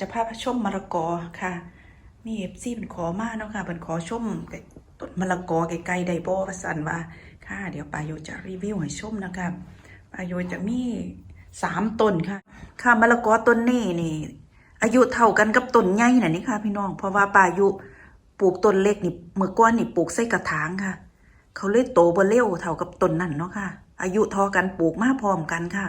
จะพาชมมะละกอค่ะ มีเอฟซีเป็นขอมาเนาะค่ะเป็นขอชมต้นมะละกอไกลๆไดโบว่าสันว่าค่ะ เดี๋ยวปายโยจะรีวิวให้ชมนะคะปายโยจะมีสามต้นค่ะ ค่ะมะละกอต้นนี้นี่ อายุเท่ากันกับต้นใหญ่น่ะนี่ค่ะ พี่น้องเพราะว่าปายุปลูกต้นเล็กนี่เมื่อก่อนนี่ปลูกใส่กระถางค่ะ เขาเลยโตบ่เร็วเท่ากับต้นนั่นเนาะค่ะ อายุทอกันปลูกมาพร้อมกันค่ะ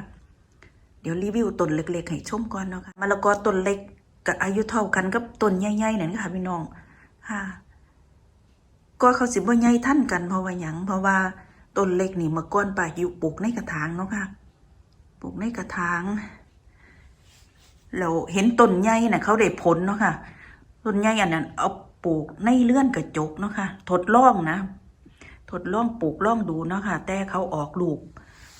เดี๋ยวรีวิวต้นเล็ก ๆ ให้ชมก่อนเนาะค่ะมะละกอต้นเล็กกับอายุเท่ากันกับต้นใหญ่ๆนั่นค่ะพี่น้องค่ะก็เขาสิบ่ใหญ่ท่านกันเพราะว่าหยังเพราะว่าต้นเล็กนี่เมื่อก่อนป่าอยู่ปลูกในกระถางเนาะค่ะปลูกในกระถางเราเห็นต้นใหญ่น่ะเขาได้ผลเนาะค่ะต้นใหญ่อันนั้นเอาปลูกในเลื่อนกระจกเนาะค่ะทดลองนะ ทดลองปลูกลองดูเนาะค่ะแต่เขาออกลูก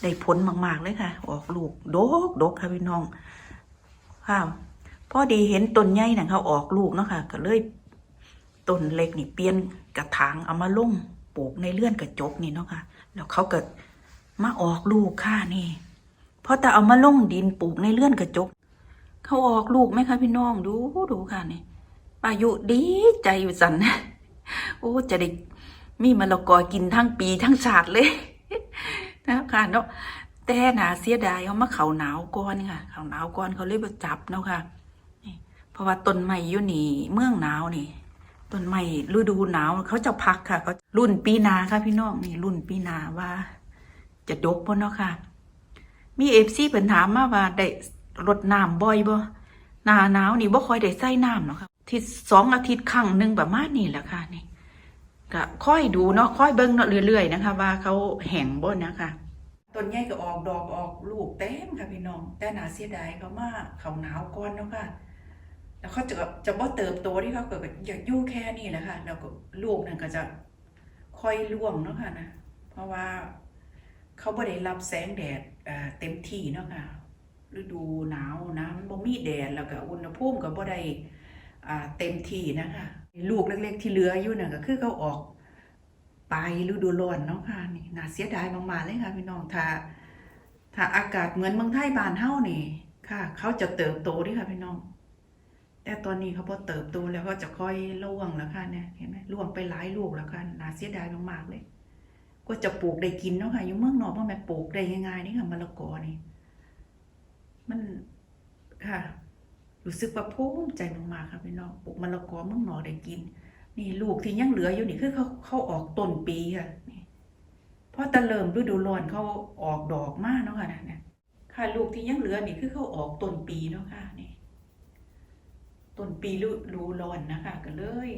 ได้ผลมาก ๆ เลยค่ะ ออกลูกดกดกค่ะพี่น้องค่ะพอดีเห็นต้นใหญ่น่ะเขาออกลูกเนาะค่ะ ก็เลยต้นเล็กนี่เปลี่ยนกระถางเอามาลงปลูกในเลื่อนกระจกนี่เนาะค่ะ แล้วเขาก็มาออกลูกค่ะนี่พอแต่เอามาลงดินปลูกในเลื่อนกระจก เขาออกลูกไหมคะพี่น้องดูดูค่ะนี่ปายุดีใจอยู่สันโอ้จะได้มีมะละกอกินทั้งปีทั้งชาติเลย นะค่ะเนาะแต่หนาเสียดายเขามาเขาหนาวก่อนค่ะ เขาหนาวก่อนเขาเลยมาจับเนาะค่ะเพราะว่าต้นไม้อยู่นี่เมืองหนาวนี่ต้นไม้ฤดูหนาวเขาจะพักค่ะเขารุ่นปีนาค่ะพี่น้องนี่รุ่นปีนาว่า จะดกบ่เนาะค่ะ มีเอฟซีเป็นถามมาว่าได้รดน้ำบ่อยบ่หนาหนาวนี่บ่ค่อยได้ใส่น้ำเนาะค่ะอาทิตย์สองอาทิตย์ครั้งหนึ่งประมาณนี้แหละค่ะนี่ ก็ค่อยดูเนาะค่อยเบิ่งเนาะเรื่อยๆนะคะ ว่าเขาแห้งบ่นะคะต้นใหญ่ก็ออกดอกออกลูกเต็มค่ะพี่น้อง แต่หนาเสียดายเขามาเขาหนาวก่อนเนาะค่ะแล้วเขาจะจะบ่เติบโตที่เขาเกิดอยากยู่แค่นี้แหละค่ะแล้วก็ลูกนั่นก็จะค่อยร่วงเนาะค่ะนะเพราะว่าเขาบ่ได้รับแสงแดดเเต็มที่เนาะค่ะฤดูหนาวนะมันบ่มีแดดแล้วก็อุณหภูมิก็บ่ได้ เต็มที่นะคะลูกเล็กๆที่เหลืออยู่น่ะก็คือเขาออกไปฤดูร้อนเนาะค่ะนี่น่าเสียดายมากๆเลยค่ะพี่น้องถ้าถ้าอากาศเหมือนเมืองไทยบ้านเฮานี่ค่ะ เขาจะเติบโตดิค่ะพี่น้อง แต่ตอนนี้เขาพอเติบโตแล้วก็จะค่อยร่วงแล้วค่ะเนี่ยเห็นไหมร่วงไปหลายลูกแล้วค่ะน่าเสียดายมากๆเลยก็จะปลูกได้กินเนาะค่ะอยู่เมืองนอกเพราะแม่ปลูกได้ง่ายๆนี่ค่ะมะละกอนี่ มันค่ะ รู้สึกว่าภูมิใจมากๆค่ะพี่น้องปลูกมะละกอเมืองนอกได้กิน นี่ลูกที่ยังเหลืออยู่นี่คือเขาเขาออกต้นปีค่ะพอตะเริ่มฤดูร้อนเขาออกดอกมากเนาะค่ะนะเนี่ยค่ะลูกที่ยังเหลือนี่คือเขาออกต้นปีเนาะค่ะนี่ต้นปีฤดูร้อนนะคะก็เลย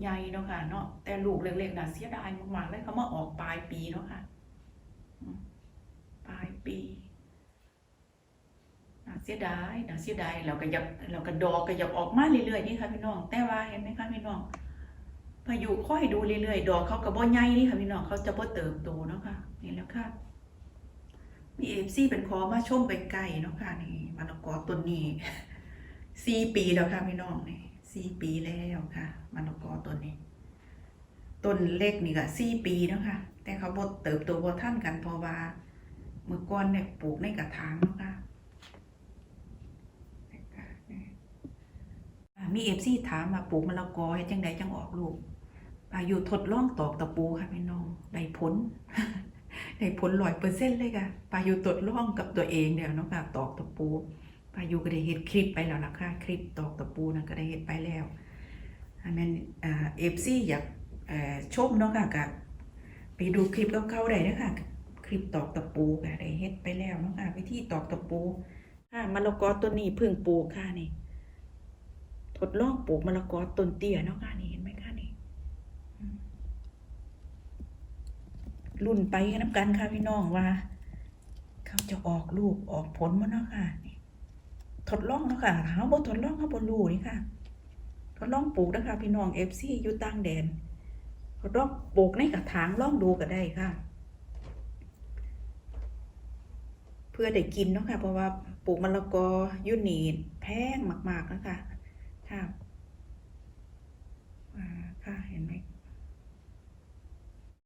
ใหญ่เนาะค่ะเนาะแต่ลูกเล็กๆน่ะเสียดายมากๆเลยเขามาออกปลายปีเนาะค่ะปลายปี เสียดายน่าเสียดายเราก็อยากเราก็ดอกก็อยากออกมาเรื่อยๆนี่ค่ะพี่น้อง แต่ว่าเห็นไหมคะพี่น้องพายุค่อยดูเรื่อยๆ ดอกเขาก็บ่ใหญ่นี่ค่ะพี่น้องเขาจะบ่เติบโตเนาะค่ะนี่แล้วค่ะมีเอฟซีเป็นคอมาชมไปไกลเนาะค่ะนี่มะละกอต้นนี้สี่ปีแล้วค่ะพี่น้องนี่สี่ปีแล้วค่ะมะละกอต้นนี้ต้นเล็กนี่ก็สี่ปีแล้วค่ะแต่เขาบดเติบโตบ่ท่านกันเพราะว่าเมื่อก่อนเนี่ยปลูกในกระถางเนาะค่ะอ่า มีเอฟซีถามมาปลูกมะละกอจังใดจังออกลูกอายุทดลองตอกตะปูค่ะพี่น้องได้ผลได้ผลร้อยเปอร์เซ็นต์เลยค่ะปายุทดลองกับตัวเองเนี่ยเนาะค่ะตอกตะปูพายุก็ได้เฮ็ดคลิปไปแล้วล่ะค่ะคลิปตอกตะปูนั่นก็ได้เฮ็ดไปแล้วอันนั้นเอฟซีอยากชมเนาะค่ะก็ไปดูคลิปเก่าๆได้เด้อค่ะคลิปตอกตะปูก็ได้เฮ็ดไปแล้วเนาะค่ะวิธีตอกตะปูค่ะมะละกอต้นนี้เพิ่งปลูกค่ะนี่ ดลองปลูกมะละกอต้นเตี้ยเนาะค่ะนี่เห็นไหมคะนี่รุ่นไปน้ำกันค่ะพี่น้องว่า เขาจะออกลูกออกผลมาเนาะค่ะทดลองเนาะค่ะเขาบ่ทดลองเขาบ่รู้นี่ค่ะ ทดลองปลูกนะคะพี่น้อง FC อยู่ต่างแดนทดลองปลูกในกระถางลองดูก็ได้ค่ะ เพื่อได้กินเนาะค่ะเพราะว่าปลูกมะละกอยู่นี่แพงมากๆนะคะ ค่ะอ่าค่ะเห็นไหม